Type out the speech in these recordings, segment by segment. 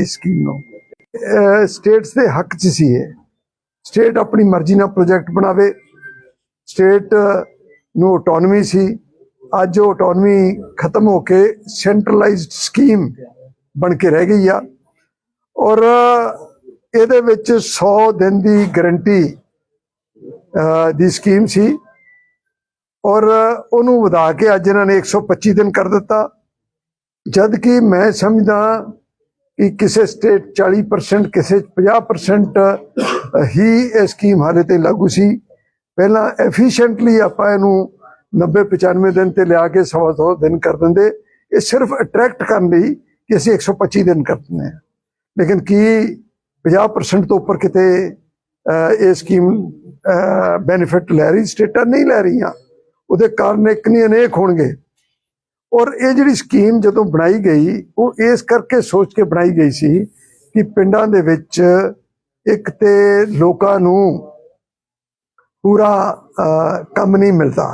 ਇਸ ਸਕੀਮ ਨੂੰ। ਸਟੇਟਸ ਦੇ ਹੱਕ 'ਚ ਸੀ ਇਹ। ਸਟੇਟ ਆਪਣੀ ਮਰਜ਼ੀ ਨਾਲ ਪ੍ਰੋਜੈਕਟ ਬਣਾਵੇ। ਸਟੇਟ ਨੂੰ ਆਟੋਨਮੀ ਸੀ। ਅੱਜ ਉਹ ਆਟੋਨਮੀ ਖਤਮ ਹੋ ਕੇ ਸੈਂਟਰਲਾਈਜ਼ਡ ਸਕੀਮ ਬਣ ਕੇ ਰਹਿ ਗਈ ਆ। ਔਰ ਇਹਦੇ ਵਿੱਚ 100 ਦਿਨ ਦੀ ਗਾਰੰਟੀ ਦੀ ਸਕੀਮ ਸੀ। ਔਰ ਉਹਨੂੰ ਵਧਾ ਕੇ ਅੱਜ ਇਹਨਾਂ ਨੇ 125 ਦਿਨ ਕਰ ਦਿੱਤਾ। ਜਦ ਕਿ ਮੈਂ ਸਮਝਦਾ ਕਿ ਕਿਸੇ ਸਟੇਟ 40% ਕਿਸੇ 'ਚ 50% ਹੀ ਇਹ ਸਕੀਮ ਹਾਲੇ ਤੇ ਲਾਗੂ ਸੀ। ਪਹਿਲਾਂ ਐਫੀਸ਼ੀਐਂਟਲੀ ਆਪਾਂ ਇਹਨੂੰ 90 95 ਦਿਨ ਤੇ ਲਿਆ ਕੇ ਸਵਾ ਸੌ ਦਿਨ ਕਰ ਦਿੰਦੇ। ਇਹ ਸਿਰਫ ਅਟਰੈਕਟ ਕਰਨ ਲਈ ਕਿ ਅਸੀਂ 125 ਦਿਨ ਕਰ ਦਿੰਦੇ ਹਾਂ। ਲੇਕਿਨ ਕੀ 50% ਤੋਂ ਉੱਪਰ ਕਿਤੇ ਇਹ ਸਕੀਮ ਬੈਨੀਫਿਟ ਲੈ ਰਹੀ, ਸਟੇਟਾਂ ਨਹੀਂ ਲੈ ਰਹੀਆਂ, ਉਹਦੇ ਕਾਰਨ ਇੱਕ ਨਹੀਂ ਅਨੇਕ ਹੋਣਗੇ। ਔਰ ਇਹ ਜਿਹੜੀ ਸਕੀਮ ਜਦੋਂ ਬਣਾਈ ਗਈ, ਉਹ ਇਸ ਕਰਕੇ ਸੋਚ ਕੇ ਬਣਾਈ ਗਈ ਸੀ ਕਿ ਪਿੰਡਾਂ ਦੇ ਵਿੱਚ ਇੱਕ ਤੇ ਲੋਕਾਂ ਨੂੰ ਪੂਰਾ ਕੰਮ ਨਹੀਂ ਮਿਲਦਾ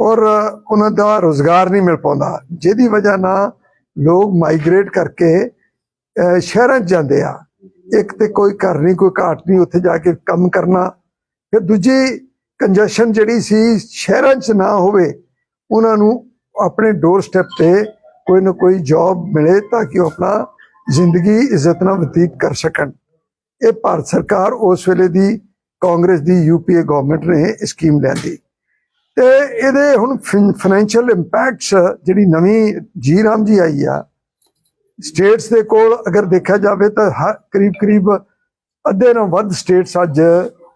ਔਰ ਉਹਨਾਂ ਦਾ ਰੋਜ਼ਗਾਰ ਨਹੀਂ ਮਿਲ ਪਾਉਂਦਾ, ਜਿਹਦੀ ਵਜ੍ਹਾ ਨਾਲ ਲੋਕ ਮਾਈਗ੍ਰੇਟ ਕਰਕੇ ਸ਼ਹਿਰਾਂ 'ਚ ਜਾਂਦੇ ਆ। ਇੱਕ ਤੇ ਕੋਈ ਘਰ ਨਹੀਂ, ਕੋਈ ਘਾਟ ਨਹੀਂ, ਉੱਥੇ ਜਾ ਕੇ ਕੰਮ ਕਰਨਾ। ਫਿਰ ਦੂਜੀ ਕੰਜੈਸ਼ਨ ਜਿਹੜੀ ਸੀ ਸ਼ਹਿਰਾਂ 'ਚ ਨਾ ਹੋਵੇ, ਉਹਨਾਂ ਨੂੰ ਆਪਣੇ ਡੋਰ ਸਟੈਪ ਤੇ ਕੋਈ ਨਾ ਕੋਈ ਜੌਬ ਮਿਲੇ ਤਾਂ ਕਿ ਉਹ ਆਪਣਾ ਜ਼ਿੰਦਗੀ ਇੱਜ਼ਤ ਨਾਲ ਬਤੀਤ ਕਰ ਸਕਣ। ਇਹ ਭਾਰਤ ਸਰਕਾਰ ਉਸ ਵੇਲੇ ਦੀ ਕਾਂਗਰਸ ਦੀ ਯੂਪੀਏ ਗਵਰਨਮੈਂਟ ਨੇ ਸਕੀਮ ਲੈਂਦੀ ਤੇ ਇਹਦੇ ਹੁਣ ਫਾਈਨੈਂਸ਼ੀਅਲ ਇੰਪੈਕਟਸ ਜਿਹੜੀ ਨਵੀਂ ਜੀ ਰਾਮ ਜੀ ਆਈ ਆ ਸਟੇਟਸ ਦੇ ਕੋਲ ਅਗਰ ਦੇਖਿਆ ਜਾਵੇ ਤਾਂ ਹਰ ਕਰੀਬ ਕਰੀਬ ਅੱਧੇ ਨਾਲੋਂ ਵੱਧ ਸਟੇਟਸ ਅੱਜ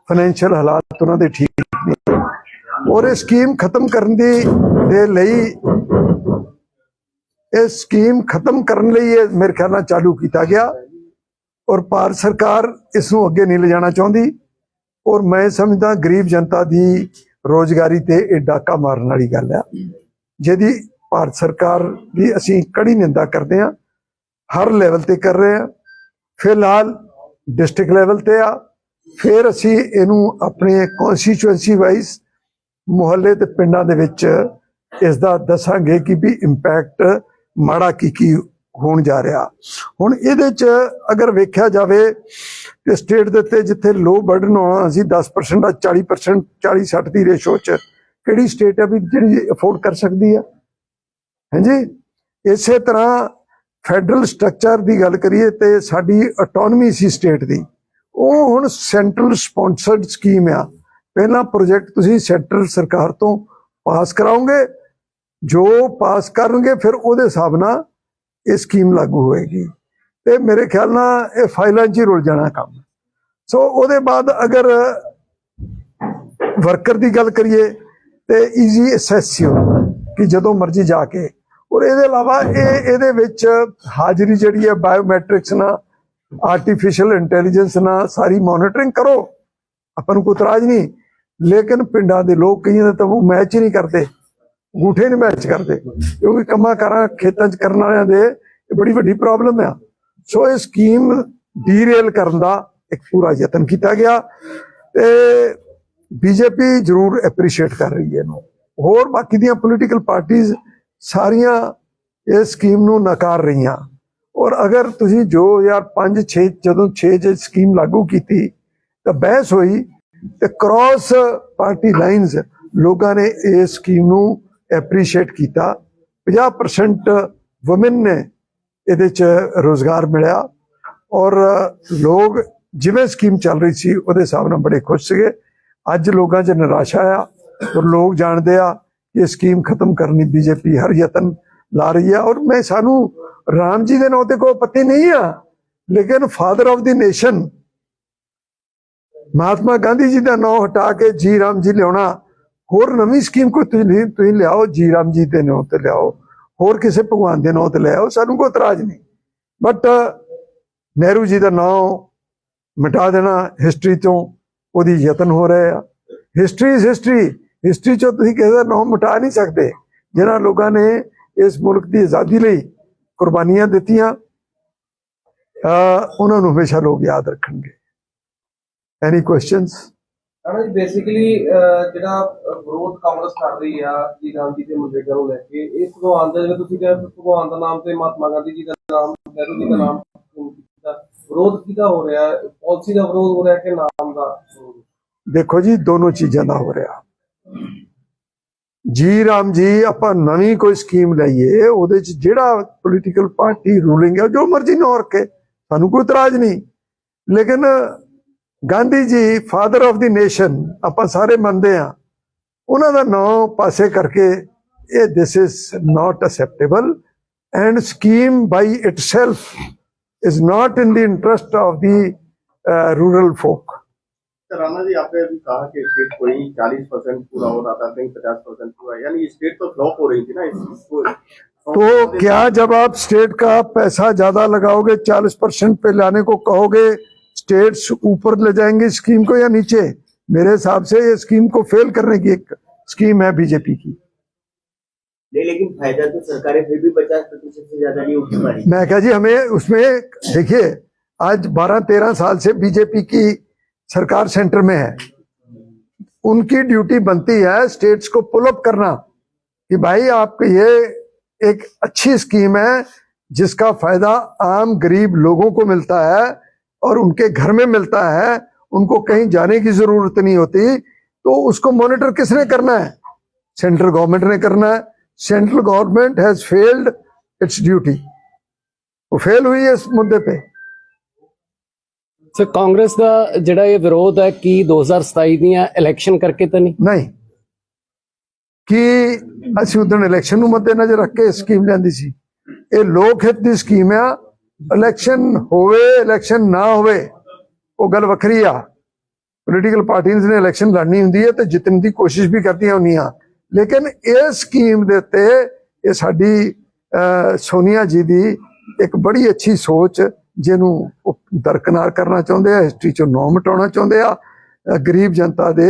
ਫਾਈਨੈਂਸ਼ੀਅਲ ਹਾਲਾਤ ਉਹਨਾਂ ਦੇ ਠੀਕ ਨਹੀਂ ਔਰ ਇਹ ਸਕੀਮ ਖਤਮ ਕਰਨ ਦੀ ਦੇ ਲਈ ਇਹ ਸਕੀਮ ਖਤਮ ਕਰਨ ਲਈ ਇਹ ਮੇਰੇ ਖਿਆਲ ਨਾਲ ਚਾਲੂ ਕੀਤਾ ਗਿਆ। ਔਰ ਭਾਰਤ ਸਰਕਾਰ ਇਸ ਨੂੰ ਅੱਗੇ ਨਹੀਂ ਲਿਜਾਣਾ ਚਾਹੁੰਦੀ। ਔਰ ਮੈਂ ਸਮਝਦਾ ਗਰੀਬ ਜਨਤਾ ਦੀ ਰੋਜ਼ਗਾਰੀ ਤੇ ਇਹ ਡਾਕਾ ਮਾਰਨ ਵਾਲੀ ਗੱਲ ਆ। ਜਿਹਦੀ ਭਾਰਤ ਸਰਕਾਰ ਦੀ ਅਸੀਂ ਕੜੀ ਨਿੰਦਾ ਕਰਦੇ ਹਾਂ। ਹਰ ਲੈਵਲ ਤੇ ਕਰ ਰਹੇ ਹਾਂ। ਫਿਲਹਾਲ ਡਿਸਟ੍ਰਿਕਟ ਲੈਵਲ ਤੇ ਆ। ਫਿਰ ਅਸੀਂ ਇਹਨੂੰ ਆਪਣੇ ਕਨਸਟੀਚੁਐਂਸੀ ਵਾਈਜ਼ ਮੁਹੱਲੇ ਤੇ ਪਿੰਡਾਂ ਦੇ ਵਿੱਚ ਇਸ ਦਾ ਦੱਸਾਂਗੇ ਕਿ ਵੀ ਇੰਪੈਕਟ ਮਾੜਾ ਕੀ ਕੀ ਹੋਣ ਜਾ ਰਿਹਾ। ਹੁਣ ਇਹਦੇ ਚ ਅਗਰ ਵੇਖਿਆ ਜਾਵੇ ਕਿ ਸਟੇਟ ਦੇ ਉੱਤੇ ਜਿੱਥੇ ਲੋ ਬਰਡਨ ਹੋਣਾ, ਅਸੀਂ 10% ਦਾ 40% 40 60 ਦੀ ਰੇਸ਼ੋ ਚ ਕਿਹੜੀ ਸਟੇਟ ਹੈ ਵੀ ਜਿਹੜੀ ਅਫੋਰਡ ਕਰ ਸਕਦੀ ਹੈ ਹਾਂਜੀ? ਇਸੇ ਤਰ੍ਹਾਂ ਫੈਡਰਲ ਸਟਰਕਚਰ ਦੀ ਗੱਲ ਕਰੀਏ ਤੇ ਸਾਡੀ ਆਟੋਨਮੀ ਸੀ ਸਟੇਟ ਦੀ। ਉਹ ਹੁਣ ਸੈਂਟਰਲ ਸਪਾਂਸਰਡ ਸਕੀਮ ਆ। ਪਹਿਲਾ ਪ੍ਰੋਜੈਕਟ ਤੁਸੀਂ ਸੈਂਟਰ ਸਰਕਾਰ ਤੋਂ ਪਾਸ ਕਰਾਓਗੇ ਜੋ ਪਾਸ ਕਰਨਗੇ, ਫਿਰ ਉਹਦੇ ਹਿਸਾਬ ਨਾਲ ਇਹ ਸਕੀਮ ਲਾਗੂ ਹੋਏਗੀ। ਤੇ ਮੇਰੇ ਖਿਆਲ ਨਾਲ ਇਹ ਫਾਈਲਾਂ 'ਚ ਹੀ ਰੁਲ ਜਾਣਾ ਕੰਮ। ਸੋ ਉਹਦੇ ਬਾਅਦ ਅਗਰ ਵਰਕਰ ਦੀ ਗੱਲ ਕਰੀਏ, ਤੇ ਈਜ਼ੀ ਅਸੈਸਿਓ ਕਿ ਜਦੋਂ ਮਰਜ਼ੀ ਜਾ ਕੇ। ਔਰ ਇਹਦੇ ਇਲਾਵਾ ਇਹ, ਇਹਦੇ ਵਿੱਚ ਹਾਜ਼ਰੀ ਜਿਹੜੀ ਹੈ ਬਾਇਓਮੈਟ੍ਰਿਕਸ ਨਾਲ ਆਰਟੀਫੀਸ਼ੀਅਲ ਇੰਟੈਲੀਜੈਂਸ ਨਾਲ ਸਾਰੀ ਮੋਨੀਟਰਿੰਗ ਕਰੋ। ਆਪਾਂ ਨੂੰ ਕੋਈ ਤਰਾਜ ਨਹੀਂ। ਲੇਕਿਨ ਪਿੰਡਾਂ ਦੇ ਲੋਕ ਕਈਆਂ ਦਾ ਤਾਂ ਉਹ ਮੈਚ ਹੀ ਨਹੀਂ ਕਰਦੇ। ਅੰਗੂਠੇ ਨਹੀਂ ਮੈਚ ਕਰਦੇ। ਕਿਉਂਕਿ ਕੰਮਾਂ ਕਾਰਾਂ ਖੇਤਾਂ 'ਚ ਕਰਨ ਵਾਲਿਆਂ ਦੇ ਇਹ ਬੜੀ ਵੱਡੀ ਪ੍ਰੋਬਲਮ ਆ। ਸੋ ਇਹ ਸਕੀਮ ਡੀਰੇਲ ਕਰਨ ਦਾ ਇੱਕ ਪੂਰਾ ਯਤਨ ਕੀਤਾ ਗਿਆ ਤੇ ਬੀਜੇਪੀ ਜ਼ਰੂਰ ਐਪਰੀਸ਼ੀਏਟ ਕਰ ਰਹੀ ਹੈ ਇਹਨੂੰ। ਹੋਰ ਬਾਕੀ ਦੀਆਂ ਪੋਲੀਟੀਕਲ ਪਾਰਟੀਆਂ ਸਾਰੀਆਂ ਇਸ ਸਕੀਮ ਨੂੰ ਨਕਾਰ ਰਹੀਆਂ। ਔਰ ਅਗਰ ਤੁਸੀਂ ਜੋ ਯਾਰ 5 6 ਜਦੋਂ 6 ਚ ਸਕੀਮ ਲਾਗੂ ਕੀਤੀ, ਤਾਂ ਬਹਿਸ ਹੋਈ ਤੇ ਕ੍ਰਾਸ ਪਾਰਟੀ ਲਾਈਨਸ ਲੋਕਾਂ ਨੇ ਇਸ ਸਕੀਮ ਨੂੰ ਐਪਰੀਸ਼ੀਏਟ ਕੀਤਾ। 50% ਔਮਨ ਨੇ ਇਹਦੇ ਚ ਰੋਜ਼ਗਾਰ ਮਿਲਿਆ ਔਰ ਲੋਕ ਜਿਵੇਂ ਸਕੀਮ ਚੱਲ ਰਹੀ ਸੀ ਉਹਦੇ ਹਿਸਾਬ ਨਾਲ ਬੜੇ ਖੁਸ਼ ਸੀਗੇ। ਅੱਜ ਲੋਕਾਂ 'ਚ ਨਿਰਾਸ਼ਾ ਆ ਔਰ ਲੋਕ ਜਾਣਦੇ ਆ ਕਿ ਸਕੀਮ ਖਤਮ ਕਰਨੀ ਬੀਜੇਪੀ ਹਰ ਯਤਨ ਲਾ ਰਹੀ ਆ ਔਰ ਮੈਂ ਸਾਨੂੰ ਰਾਮ ਜੀ ਦੇ ਨਾਂ ਤੇ ਕੋਈ ਪਤੀ ਨਹੀਂ ਆ, ਲੇਕਿਨ father of the nation Mahatma Gandhi ji ਦਾ ਨਾਂ ਹਟਾ ਕੇ ਜੀ ਰਾਮ ਜੀ ਲਿਆਉਣਾ ਹੋਰ ਨਵੀਂ ਸਕੀਮ ਕੋਈ ਤੁਸੀਂ ਤੁਸੀਂ ਲਿਆਓ, ਜੀ ਰਾਮ ਜੀ ਦੇ ਨਾਂ ਤੇ ਲਿਆਓ, ਹੋਰ ਕਿਸੇ ਭਗਵਾਨ ਦੇ ਨਾਂ ਤੇ ਲਿਆਓ, ਸਾਨੂੰ ਕੋਈ ਇਤਰਾਜ਼ ਨਹੀਂ। ਬਟ ਨਹਿਰੂ ਜੀ ਦਾ ਨਾਮ ਮਿਟਾ ਦੇਣਾ ਹਿਸਟਰੀ ਤੋਂ ਉਹਦੀ ਯਤਨ ਹੋ ਰਹੇ ਆ। ਹਿਸਟਰੀ ਇਜ਼ ਹਿਸਟਰੀ ਹਿਸਟਰੀ ਚੋਂ ਤੁਸੀਂ ਕਿਸੇ ਦਾ ਨਾਮ ਮਿਟਾ ਨਹੀਂ ਸਕਦੇ, ਜਿਨ੍ਹਾਂ ਲੋਕਾਂ ਨੇ ਇਸ ਮੁਲਕ ਦੀ ਆਜ਼ਾਦੀ ਲਈ ਕੁਰਬਾਨੀਆਂ ਦਿੱਤੀਆਂ। ਉਹਨਾਂ ਨੂੰ ਹਮੇਸ਼ਾ ਲੋਕ ਯਾਦ ਰੱਖਣਗੇ। ਐਨੀ ਕੁਐਸਚਨਸ ਹਨਾ ਜੀ ਬੇਸਿਕਲੀ ਜਿਹੜਾ ਵਿਰੋਧ ਕਾਂਗਰਸ ਕਰ ਰਹੀ ਆ, ਜੀ ਰਾਮ ਜੀ ਦੇ ਨੂੰ ਲੈ ਕੇ, ਇਹ ਭਗਵਾਨ ਦਾ, ਜਿਵੇਂ ਤੁਸੀਂ ਕਿਹਾ, ਭਗਵਾਨ ਦਾ ਨਾਮ ਤੇ ਮਹਾਤਮਾ ਗਾਂਧੀ ਜੀ ਦਾ ਨਾਮ, ਨਹਿਰੂ ਜੀ ਦਾ ਨਾਮ, ਵਿਰੋਧ ਕਿਹਦਾ ਹੋ ਰਿਹਾ ਹੈ ਪਾਲਿਸੀ ਦਾ ਵਿਰੋਧ ਹੋ ਰਿਹਾ ਕਿ ਨਾਮ ਦਾ ਦੇਖੋ ਜੀ, ਦੋਨੋਂ ਚੀਜ਼ਾਂ ਦਾ ਹੋ ਰਿਹਾ। ਜੀ ਰਾਮ ਜੀ, ਆਪਾਂ ਨਵੀਂ ਕੋਈ ਸਕੀਮ ਲਈਏ, ਉਹਦੇ ਚ ਜਿਹੜਾ ਪੋਲੀਟੀਕਲ ਪਾਰਟੀ ਰੂਲਿੰਗ ਹੈ ਜੋ ਮਰਜ਼ੀ ਨਾ ਰੱਖੇ ਸਾਨੂੰ ਕੋਈ ਇਤਰਾਜ਼ ਨਹੀਂ। ਲੇਕਿਨ Gandhi ji father of the nation ਆਪਾਂ ਸਾਰੇ ਮੰਨਦੇ ਆ ਉਹਨਾਂ ਦਾ ਨਾਂ ਪਾਸੇ ਕਰਕੇ ਇਹ this is not acceptable and scheme by itself is not in the interest of the rural folk तो राणा जी आपने अभी कहा कि स्टेट कोई 40 परसेंट पूरा हो रहा था कहीं 50 परसेंट पूरा यानी ये स्टेट तो फ्लॉप हो रही थी ना इसको तो क्या जब आप स्टेट का पैसा ज्यादा लगाओगे 40 परसेंट पे लाने को कहोगे स्टेट्स ऊपर ले जाएँगे स्कीम को या नीचे? मेरे हिसाब से ये स्कीम को फेल करने की एक स्कीम है बीजेपी की। नहीं लेकिन फ़ायदा तो सरकारें फिर भी पचास प्रतिशत से ज़्यादा नहीं उठा पा मैं कहा जी हमें उसमें देखिए आज 12-13 साल से बीजेपी की सरकार सेंटर में है। उनकी ड्यूटी बनती है स्टेट्स को पुल अप करना कि भाई आपके ये एक अच्छी स्कीम है जिसका फ़ायदा आम गरीब लोगों को मिलता है। और उनके घर में मिलता है उनको कहीं जाने की जरूरत नहीं होती तो उसको मॉनिटर किसने करना है सेंट्रल गवर्नमेंट ने करना है central government has failed its duty वो फेल हुई है इस मुद्दे पे ਸੋ ਕਾਂਗਰਸ ਦਾ ਜਿਹੜਾ ਇਹ ਵਿਰੋਧ ਹੈ ਕੀ 2027 ਦੀਆਂ ਇਲੈਕਸ਼ਨ ਕਰਕੇ ਤਾਂ ਨਹੀਂ ਨਹੀਂ ਕਿ ਅਸੀਂ ਉਦੋਂ ਇਲੈਕਸ਼ਨ ਨੂੰ ਮੱਦੇ ਨਜ਼ਰ ਰੱਖ ਕੇ ਸਕੀਮ ਲੈਂਦੀ ਸੀ ਇਹ ਲੋਕ ਹਿੱਤ ਦੀ ਸਕੀਮ ਆ ਇਲੈਕਸ਼ਨ ਹੋਵੇ ਇਲੈਕਸ਼ਨ ਨਾ ਹੋਵੇ ਉਹ ਗੱਲ ਵੱਖਰੀ ਆ। ਪੋਲੀਟੀਕਲ ਪਾਰਟੀਆਂ ਨੇ ਇਲੈਕਸ਼ਨ ਲੜਨੀ ਹੁੰਦੀ ਹੈ ਤੇ ਜਿੱਤਣ ਦੀ ਕੋਸ਼ਿਸ਼ ਵੀ ਕਰਦੀਆਂ ਹੁੰਦੀਆਂ। ਲੇਕਿਨ ਇਹ ਸਕੀਮ ਦੇ ਉੱਤੇ ਇਹ ਸਾਡੀ ਸੋਨੀਆ ਜੀ ਦੀ ਇੱਕ ਬੜੀ ਅੱਛੀ ਸੋਚ ਜਿਹਨੂੰ ਉਹ ਦਰਕਨਾਰ ਕਰਨਾ ਚਾਹੁੰਦੇ ਆ ਹਿਸਟਰੀ ਚੋਂ ਨੌ ਮਿਟਾਉਣਾ ਚਾਹੁੰਦੇ ਆ ਗਰੀਬ ਜਨਤਾ ਦੇ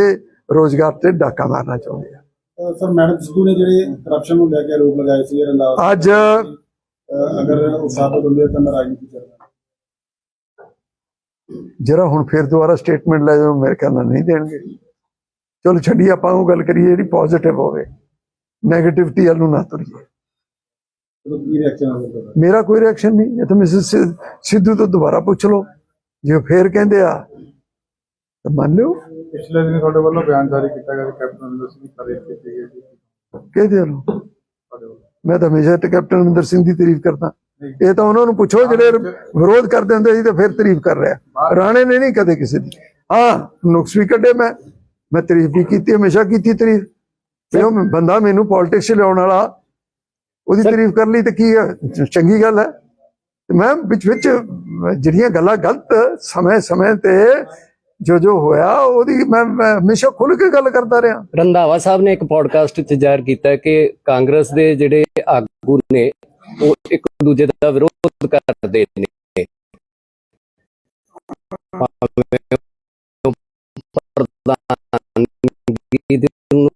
ਰੋਜ਼ਗਾਰ ਤੇ ਡਾਕਾ ਮਾਰਨਾ ਚਾਹੁੰਦੇ ਆ। ਸਰ ਮੈਡਮ ਸਿੱਧੂ ਨੇ ਜਿਹੜੇ ਕਰਪਸ਼ਨ ਨੂੰ ਲੈ ਕੇ ਆਰੋਪ ਲਗਾਏ ਸੀ ਰੰਦਾਵਾ ਅੱਜ ਅਗਰ ਉਹ ਸਾਬਤ ਹੁੰਦੇ ਤਾਂ ਮੈਂ ਰਾਜਨੀਤੀ ਕਰਦਾ ਜਰਾ ਹੁਣ ਫਿਰ ਦੁਬਾਰਾ ਸਟੇਟਮੈਂਟ ਲੈ ਜਾਓ ਮੇਰੇ ਖਿਆਲ ਨਾਲ ਨਹੀਂ ਦੇਣਗੇ। ਚਲੋ ਛੱਡੀਏ ਆਪਾਂ ਉਹ ਗੱਲ ਕਰੀਏ ਜਿਹੜੀ ਪੋਜ਼ਿਟਿਵ ਹੋਵੇ। ਨੈਗੇਟਿਵਿਟੀ ਵੱਲ ਨੂੰ ਨਾ ਤੁਰੀਏ। ਮੇਰਾ ਕੋਈ ਰਿਐਕਸ਼ਨ ਨਹੀਂ। ਇਹ ਤਾਂ ਮਿਸਿਸ ਸਿੱਧੂ ਤੋਂ ਦੁਬਾਰਾ ਪੁੱਛ ਲਓ। ਜੇ ਉਹ ਫੇਰ ਕਹਿੰਦੇ ਆ ਤਾਂ ਮੰਨ ਲਿਓ। ਪਿਛਲੇ ਦਿਨ ਤੁਹਾਡੇ ਵੱਲੋਂ ਬਿਆਨ ਜਾਰੀ ਕੀਤਾ ਗਿਆ ਕੈਪਟਨ ਅਮਰਿੰਦਰ ਸਿੰਘ ਤਾਰੀਫ ਕੀਤੀ ਕਹਦੇ ਵੱਲੋਂ। ਮੈਂ ਤਾਂ ਹਮੇਸ਼ਾ ਤੇ ਕੈਪਟਨ ਅਮਰਿੰਦਰ ਸਿੰਘ ਦੀ ਤਾਰੀਫ ਕਰਦਾ। ਇਹ ਤਾਂ ਉਹਨਾਂ ਨੂੰ ਪੁੱਛੋ ਜਿਹੜੇ ਵਿਰੋਧ ਕਰਦੇ ਹੁੰਦੇ ਸੀ ਤੇ ਫਿਰ ਤਾਰੀਫ ਕਰ ਰਿਹਾ। ਰਾਣੇ ਨੇ ਨਹੀਂ ਕਦੇ ਕਿਸੇ ਦੀ। ਹਾਂ ਨੁਕਸ ਵੀ ਕੱਢੇ ਮੈਂ। ਮੈਂ ਤਾਰੀਫ ਵੀ ਕੀਤੀ ਹਮੇਸ਼ਾ ਕੀਤੀ ਤਾਰੀਫ। ਤੇ ਉਹ ਬੰਦਾ ਮੈਨੂੰ ਪੋਲਿਟਿਕਸ 'ਚ ਲਿਆਉਣ ਵਾਲਾ ਉਹਦੀ ਤਾਰੀਫ ਕਰ ਲਈ ਤੇ ਕੀ ਹੈ? ਚ- ਚੰਗੀ ਗੱਲ ਹੈ। ਤੇ ਮੈਂ ਵਿੱਚ ਵਿੱਚ ਜਿਹੜੀਆਂ ਗੱਲਾਂ ਗਲਤ ਸਮੇਂ ਸਮੇਂ ਤੇ ਜੋ ਜੋ ਹੋਇਆ ਉਹਦੀ ਮੈਂ ਹਮੇਸ਼ਾ ਖੁੱਲ ਕੇ ਗੱਲ ਕਰਦਾ ਰਿਹਾ। ਰੰਧਾਵਾ ਸਾਹਿਬ ਨੇ ਇੱਕ ਪੋਡਕਾਸਟ ਵਿੱਚ ਜ਼ਾਹਿਰ ਕੀਤਾ ਕਿ ਕਾਂਗਰਸ ਦੇ ਜਿਹੜੇ ਆਗੂ ਨੇ ਉਹ ਇੱਕ ਦੂਜੇ ਦਾ ਵਿਰੋਧ ਕਰਦੇ ਨੇ। ਪ੍ਰਧਾਨਗੀ ਦੇ ਨੂੰ